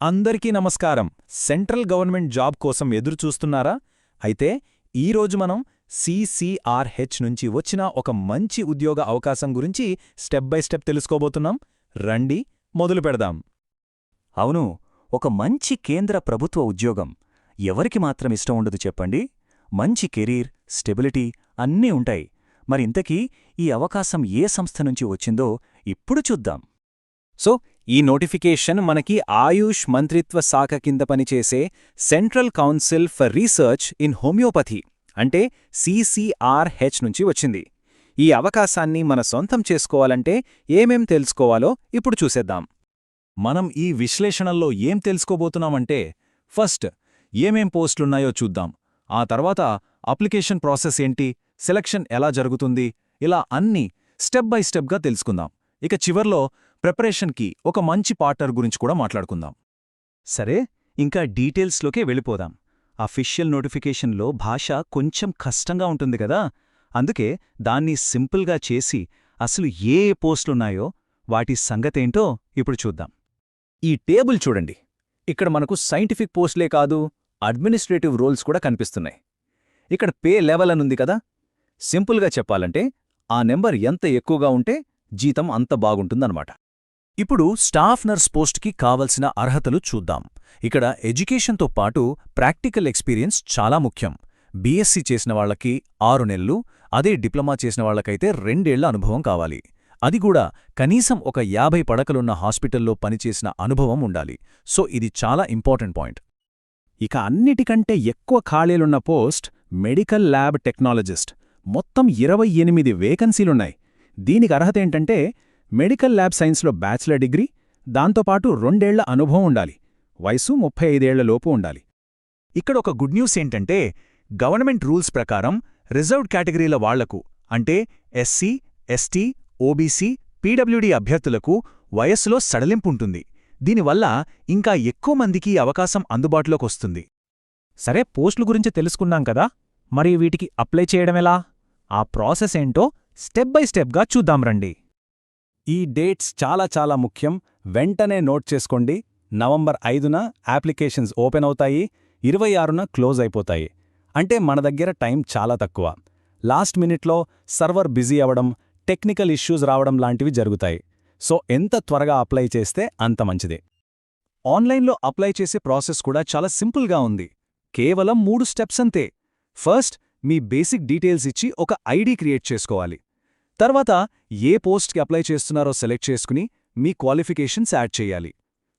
అందరికీ నమస్కారం. Central government job కోసం ఎదురు చూస్తున్నారా అయితే ఈరోజు మనం సిసిఆర్హెచ్ నుంచి వచ్చిన ఒక మంచి ఉద్యోగ అవకాశం గురించి స్టెప్ బై స్టెప్ తెలుసుకోబోతున్నాం. రండి మొదలు పెడదాం. అవును ఒక మంచి కేంద్ర ప్రభుత్వ ఉద్యోగం. ఎవరికి మాత్రం ఇష్టం ఉండదు చెప్పండి. మంచి కెరీర్ స్టెబిలిటీ అన్నీ ఉంటాయి. మరింతకీ ఈ అవకాశం ఏ సంస్థ నుంచి వచ్చిందో ఇప్పుడు చూద్దాం. సో ఈ నోటిఫికేషన్ మనకి ఆయుష్ మంత్రిత్వ శాఖ కింద పనిచేసే central council for research in homoeopathy అంటే సిసిఆర్హెచ్ నుంచి వచ్చింది. ఈ అవకాశాన్ని మన సొంతం చేసుకోవాలంటే ఏమేం తెలుసుకోవాలో ఇప్పుడు చూసేద్దాం. మనం ఈ విశ్లేషణల్లో ఏం తెలుసుకోబోతున్నామంటే ఫస్ట్ ఏమేం పోస్టులున్నాయో చూద్దాం. ఆ తర్వాత అప్లికేషన్ ప్రాసెస్ ఏంటి సెలక్షన్ ఎలా జరుగుతుంది ఇలా అన్నీ స్టెప్ బై స్టెప్గా తెలుసుకుందాం. ఇక చివర్లో ప్రిపరేషన్కి ఒక మంచి పార్ట్నర్ గురించి కూడా మాట్లాడుకుందాం. సరే ఇంకా డీటెయిల్స్లోకే వెళ్ళిపోదాం. అఫిషియల్ నోటిఫికేషన్లో భాష కొంచెం కష్టంగా ఉంటుంది కదా అందుకే దాన్ని సింపుల్గా చేసి అసలు ఏ ఏ పోస్టులున్నాయో వాటి సంగతేంటో ఇప్పుడు చూద్దాం. ఈ టేబుల్ చూడండి. ఇక్కడ మనకు సైంటిఫిక్ పోస్టులే కాదు అడ్మినిస్ట్రేటివ్ రోల్స్ కూడా కనిపిస్తున్నాయి. ఇక్కడ పే లెవెల్ అనుంది కదా సింపుల్గా చెప్పాలంటే ఆ నెంబర్ ఎంత ఎక్కువగా ఉంటే జీతం అంత బాగుంటుందన్నమాట. ఇప్పుడు స్టాఫ్ నర్స్ పోస్ట్కి కావలసిన అర్హతలు చూద్దాం. ఇక్కడ ఎడ్యుకేషన్తో పాటు ప్రాక్టికల్ ఎక్స్పీరియన్స్ చాలా ముఖ్యం. బీఎస్సీ చేసిన వాళ్ళకి ఆరు నెలలు అదే డిప్లొమా చేసిన వాళ్ళకైతే రెండేళ్ళ అనుభవం కావాలి. అది కూడా కనీసం ఒక యాభై పడకలున్న హాస్పిటల్లో పనిచేసిన అనుభవం ఉండాలి. సో ఇది చాలా ఇంపార్టెంట్ పాయింట్. ఇక అన్నిటికంటే ఎక్కువ ఖాళీలున్న పోస్ట్ మెడికల్ ల్యాబ్ టెక్నాలజిస్ట్. మొత్తం ఇరవై ఎనిమిది వేకెన్సీలున్నాయి. దీనికి అర్హత ఏంటంటే మెడికల్ ల్యాబ్ సైన్స్లో బ్యాచిలర్ డిగ్రీ దాంతోపాటు రెండేళ్ళ అనుభవం ఉండాలి. వయసు ముప్పై ఐదేళ్ళలోపు ఉండాలి. ఇక్కడ ఒక గుడ్ న్యూస్ ఏంటంటే గవర్నమెంట్ రూల్స్ ప్రకారం రిజర్వ్డ్ కేటగిరీల వాళ్ళకు అంటే ఎస్సీ ఎస్టీ ఓబీసీ పీడబ్ల్యూడీ అభ్యర్థులకు వయస్సులో సడలింపుంటుంది దీనివల్ల ఇంకా ఎక్కువ మందికి అవకాశం అందుబాటులోకొస్తుంది సరే పోస్టుల గురించి తెలుసుకున్నాం కదా మరి వీటికి అప్లై చేయడమెలా ఆ ప్రాసెస్ ఏంటో స్టెప్ బై స్టెప్గా చూద్దాం రండి. ఈ డేట్స్ చాలా చాలా ముఖ్యం. వెంటనే నోట్ చేసుకోండి. నవంబర్ ఐదున అప్లికేషన్స్ ఓపెన్ అవుతాయి. ఇరవై ఆరున క్లోజ్ అయిపోతాయి. అంటే మన దగ్గర టైం చాలా తక్కువ. లాస్ట్ మినిట్లో సర్వర్ బిజీ అవ్వడం టెక్నికల్ ఇష్యూస్ రావడం లాంటివి జరుగుతాయి. సో ఎంత త్వరగా అప్లై చేస్తే అంత మంచిది. ఆన్లైన్లో అప్లై చేసే ప్రాసెస్ కూడా చాలా సింపుల్గా ఉంది. కేవలం మూడు స్టెప్స్ అంతే. ఫస్ట్ మీ బేసిక్ డీటెయిల్స్ ఇచ్చి ఒక ఐడి క్రియేట్ చేసుకోవాలి. తర్వాత ఏ పోస్ట్కి అప్లై చేస్తున్నారో సెలెక్ట్ చేసుకుని మీ క్వాలిఫికేషన్స్ యాడ్ చేయాలి.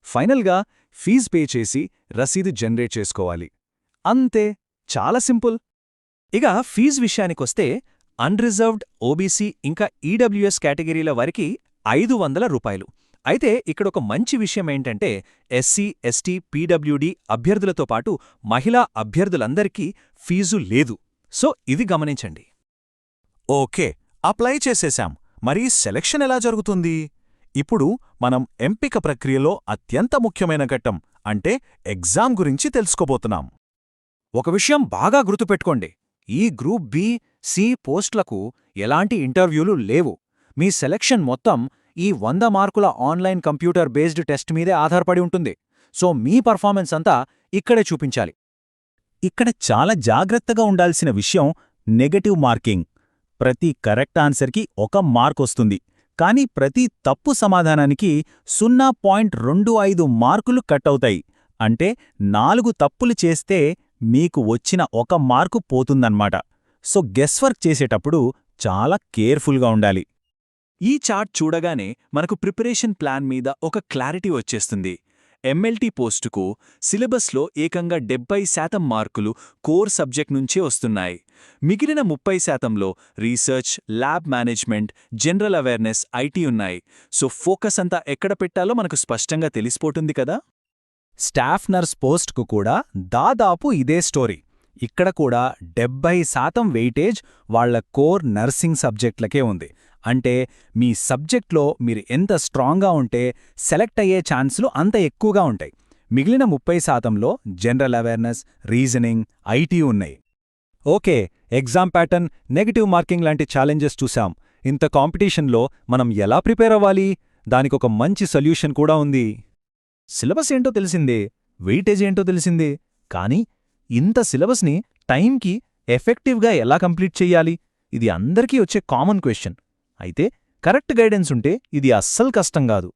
ఫైనల్గా ఫీజ్ పే చేసి రసీదు జనరేట్ చేసుకోవాలి. అంతే చాలా సింపుల్. ఇక ఫీజ్ విషయానికొస్తే అన్రిజర్వ్డ్ ఓబీసీ ఇంకా ఈడబ్ల్యూఎస్ కేటగిరీల వారికి ఐదు వందల రూపాయలు. అయితే ఇక్కడ ఒక మంచి విషయం ఏంటంటే ఎస్సీ ఎస్టీ పీడబ్ల్యూడీ అభ్యర్థులతో పాటు మహిళా అభ్యర్థులందరికీ ఫీజు లేదు. సో ఇది గమనించండి. ఓకే అప్లై చేసేశాం. మరి సెలక్షన్ ఎలా జరుగుతుంది? ఇప్పుడు మనం ఎంపిక ప్రక్రియలో అత్యంత ముఖ్యమైన ఘట్టం అంటే ఎగ్జామ్ గురించి తెలుసుకోబోతున్నాం. ఒక విషయం బాగా గుర్తుపెట్టుకోండి. ఈ గ్రూప్ బి సి పోస్టులకు ఎలాంటి ఇంటర్వ్యూలు లేవు. మీ సెలక్షన్ మొత్తం ఈ వంద మార్కుల ఆన్లైన్ కంప్యూటర్ బేస్డ్ టెస్ట్ మీదే ఆధారపడి ఉంటుంది. సో మీ పర్ఫార్మెన్స్ అంతా ఇక్కడే చూపించాలి. ఇక్కడ చాలా జాగ్రత్తగా ఉండాల్సిన విషయం నెగటివ్ మార్కింగ్. ప్రతి కరెక్ట్ ఆన్సర్కి ఒక మార్క్ వస్తుంది. కానీ ప్రతి తప్పు సమాధానానికి సున్నా పాయింట్ రెండు ఐదు మార్కులు కట్ అవుతాయి. అంటే నాలుగు తప్పులు చేస్తే మీకు వచ్చిన ఒక మార్కు పోతుందన్నమాట. సో గెస్వర్క్ చేసేటప్పుడు చాలా కేర్ఫుల్గా ఉండాలి. ఈ చార్ట్ చూడగానే మనకు ప్రిపరేషన్ ప్లాన్ మీద ఒక క్లారిటీ వచ్చేస్తుంది. ఎమ్మెల్టీ పోస్టుకు సిలబస్లో ఏకంగా డెబ్బై శాతం మార్కులు కోర్ సబ్జెక్ట్ నుంచే వస్తున్నాయి. మిగిలిన ముప్పై శాతంలో research lab management general awareness IT ఉన్నాయి. సో ఫోకస్ అంతా ఎక్కడ పెట్టాలో మనకు స్పష్టంగా తెలిసిపోతుంది కదా? స్టాఫ్ నర్స్ పోస్ట్కు కూడా దాదాపు ఇదే స్టోరీ. ఇక్కడ కూడా డెబ్బై శాతం వెయిటేజ్ వాళ్ళ కోర్ నర్సింగ్ సబ్జెక్ట్లకే ఉంది. అంటే మీ సబ్జెక్ట్లో మీరు ఎంత స్ట్రాంగ్గా ఉంటే సెలెక్ట్ అయ్యే ఛాన్సులు అంత ఎక్కువగా ఉంటాయి. మిగిలిన ముప్పై శాతంలో జనరల్ అవేర్నెస్ రీజనింగ్ ఐటీ ఉన్నాయి. Okay exam pattern negative marking లాంటి ఛాలెంజెస్ చూశాం. ఇంత కాంపిటీషన్లో మనం ఎలా ప్రిపేర్ అవ్వాలి? దానికొక మంచి సొల్యూషన్ కూడా ఉంది. సిలబస్ ఏంటో తెలిసిందే వెయిటేజ్ ఏంటో తెలిసిందే కానీ ఇంత సిలబస్ని టైంకి ఎఫెక్టివ్గా ఎలా కంప్లీట్ చెయ్యాలి ఇది అందరికీ వచ్చే కామన్ క్వశ్చన్ అయితే కరెక్ట్ గైడెన్స్ ఉంటే ఇది అస్సలు కష్టం కాదు.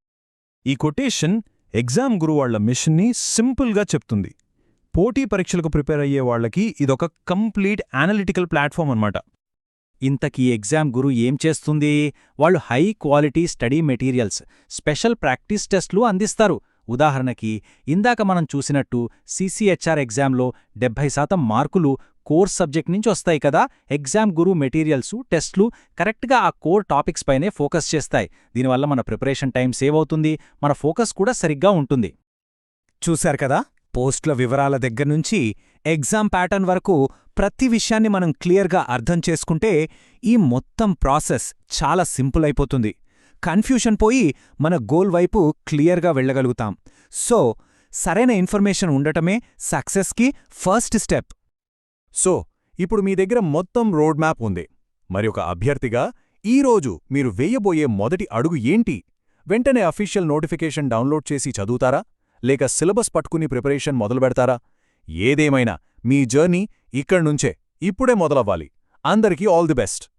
ఈ కొటేషన్ ఎగ్జామ్ గురువాళ్ళ మిషన్ని సింపుల్గా చెప్తుంది. పోటీ పరీక్షలకు ప్రిపేర్ అయ్యే వాళ్ళకి ఇదొక కంప్లీట్ అనలిటికల్ ప్లాట్ఫామ్ అన్నమాట. ఇంతకీ ఎగ్జామ్ గురు ఏం చేస్తుంది? వాళ్ళు high quality study materials special practice టెస్ట్లు అందిస్తారు. ఉదాహరణకి ఇందాక మనం చూసినట్టు సీసీహెచ్ఆర్ ఎగ్జామ్లో డెబ్భై శాతం మార్కులు కోర్ సబ్జెక్ట్ నుంచి వస్తాయి కదా. ఎగ్జామ్ గురు మెటీరియల్సు టెస్ట్లు కరెక్ట్గా ఆ కోర్ టాపిక్స్ పైనే ఫోకస్ చేస్తాయి. దీనివల్ల మన ప్రిపరేషన్ టైం సేవ్ అవుతుంది. మన ఫోకస్ కూడా సరిగ్గా ఉంటుంది. చూశారు కదా? పోస్ట్ల వివరాల దగ్గర్నుంచి ఎగ్జామ్ ప్యాటర్న్ వరకు ప్రతి విషయాన్ని మనం క్లియర్గా అర్థం చేసుకుంటే ఈ మొత్తం ప్రాసెస్ చాలా సింపుల్ అయిపోతుంది. కన్ఫ్యూషన్ పోయి మన గోల్ వైపు క్లియర్గా వెళ్ళగలుగుతాం. సో సరైన ఇన్ఫర్మేషన్ ఉండటమే సక్సెస్కి ఫస్ట్ స్టెప్. సో ఇప్పుడు మీ దగ్గర మొత్తం రోడ్ మ్యాప్ ఉంది. మరి ఒక అభ్యర్థిగా ఈరోజు మీరు వేయబోయే మొదటి అడుగు ఏంటి? వెంటనే అఫీషియల్ నోటిఫికేషన్ డౌన్లోడ్ చేసి చదువుతారా? లేక సిలబస్ పట్టుకుని ప్రిపరేషన్ మొదలుపెడతారా ఏదేమైనా మీ జర్నీ ఇక్కడ్నుంచే ఇప్పుడే మొదలవ్వాలి. అందరికీ ఆల్ ది బెస్ట్.